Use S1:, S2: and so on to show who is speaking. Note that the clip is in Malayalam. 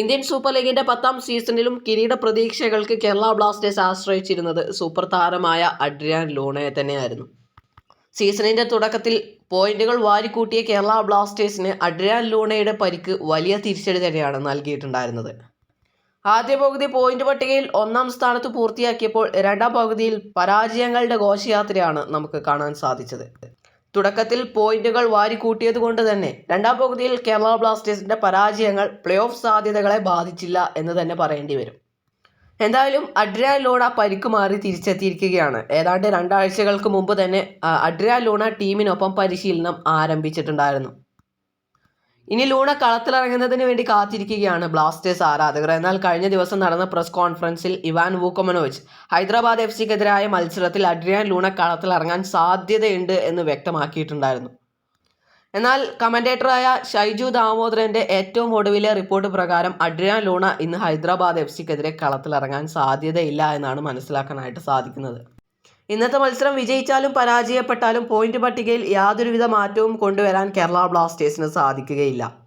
S1: ഇന്ത്യൻ സൂപ്പർ ലീഗിന്റെ പത്താം സീസണിലും കിരീട പ്രതീക്ഷകൾക്ക് കേരള ബ്ലാസ്റ്റേഴ്സ് ആശ്രയിച്ചിരുന്നത് സൂപ്പർ താരമായ അഡ്രിയാൻ ലൂണയെ തന്നെയായിരുന്നു. സീസണിന്റെ തുടക്കത്തിൽ പോയിന്റുകൾ വാരിക്കൂട്ടിയ കേരള ബ്ലാസ്റ്റേഴ്സിന് അഡ്രിയാൻ ലൂണയുടെ പരിക്ക് വലിയ തിരിച്ചടി തന്നെയാണ് നൽകിയിട്ടുണ്ടായിരുന്നത്. ആദ്യ പകുതി പോയിന്റ് പട്ടികയിൽ ഒന്നാം സ്ഥാനത്ത് പൂർത്തിയാക്കിയപ്പോൾ രണ്ടാം പകുതിയിൽ പരാജയങ്ങളുടെ ഘോഷയാത്രയാണ് നമുക്ക് കാണാൻ സാധിച്ചത്. തുടക്കത്തിൽ പോയിന്റുകൾ വാരിക്കൂട്ടിയത് കൊണ്ട് തന്നെ രണ്ടാം പകുതിയിൽ കേരള ബ്ലാസ്റ്റേഴ്സിന്റെ പരാജയങ്ങൾ പ്ലേ ഓഫ് സാധ്യതകളെ ബാധിച്ചില്ല എന്ന് തന്നെ പറയേണ്ടി വരും. എന്തായാലും അഡ്രിയ ലൂണ പരിക്ക് മാറി തിരിച്ചെത്തിയിരിക്കുകയാണ്. ഏതാണ്ട് രണ്ടാഴ്ചകൾക്ക് മുമ്പ് തന്നെ അഡ്രിയ ലൂണ ടീമിനൊപ്പം പരിശീലനം ആരംഭിച്ചിട്ടുണ്ടായിരുന്നു. ഇനി ലൂണ കളത്തിലിറങ്ങുന്നതിന് വേണ്ടി കാത്തിരിക്കുകയാണ് ബ്ലാസ്റ്റേഴ്സ് ആരാധകർ. എന്നാൽ കഴിഞ്ഞ ദിവസം നടന്ന പ്രസ് കോൺഫറൻസിൽ ഇവാൻ വൂക്കമനോവിച്ച് ഹൈദരാബാദ് എഫ് സിക്കെതിരായ മത്സരത്തിൽ അഡ്രിയാൻ ലൂണ കളത്തിലിറങ്ങാൻ സാധ്യതയുണ്ട് എന്ന് വ്യക്തമാക്കിയിട്ടുണ്ടായിരുന്നു. എന്നാൽ കമന്റേറ്ററായ ഷൈജു ദാമോദരന്റെ ഏറ്റവും ഒടുവിലെ റിപ്പോർട്ട് പ്രകാരം അഡ്രിയാൻ ലൂണ ഇന്ന് ഹൈദരാബാദ് എഫ് സിക്കെതിരെ കളത്തിലിറങ്ങാൻ സാധ്യതയില്ല എന്നാണ് മനസ്സിലാക്കാനായിട്ട് സാധിക്കുന്നത്. ഇന്നത്തെ മത്സരം വിജയിച്ചാലും പരാജയപ്പെട്ടാലും പോയിന്റ് പട്ടികയിൽ യാതൊരുവിധ മാറ്റവും കൊണ്ടുവരാൻ കേരള ബ്ലാസ്റ്റേഴ്സിന് സാധിക്കുകയില്ല.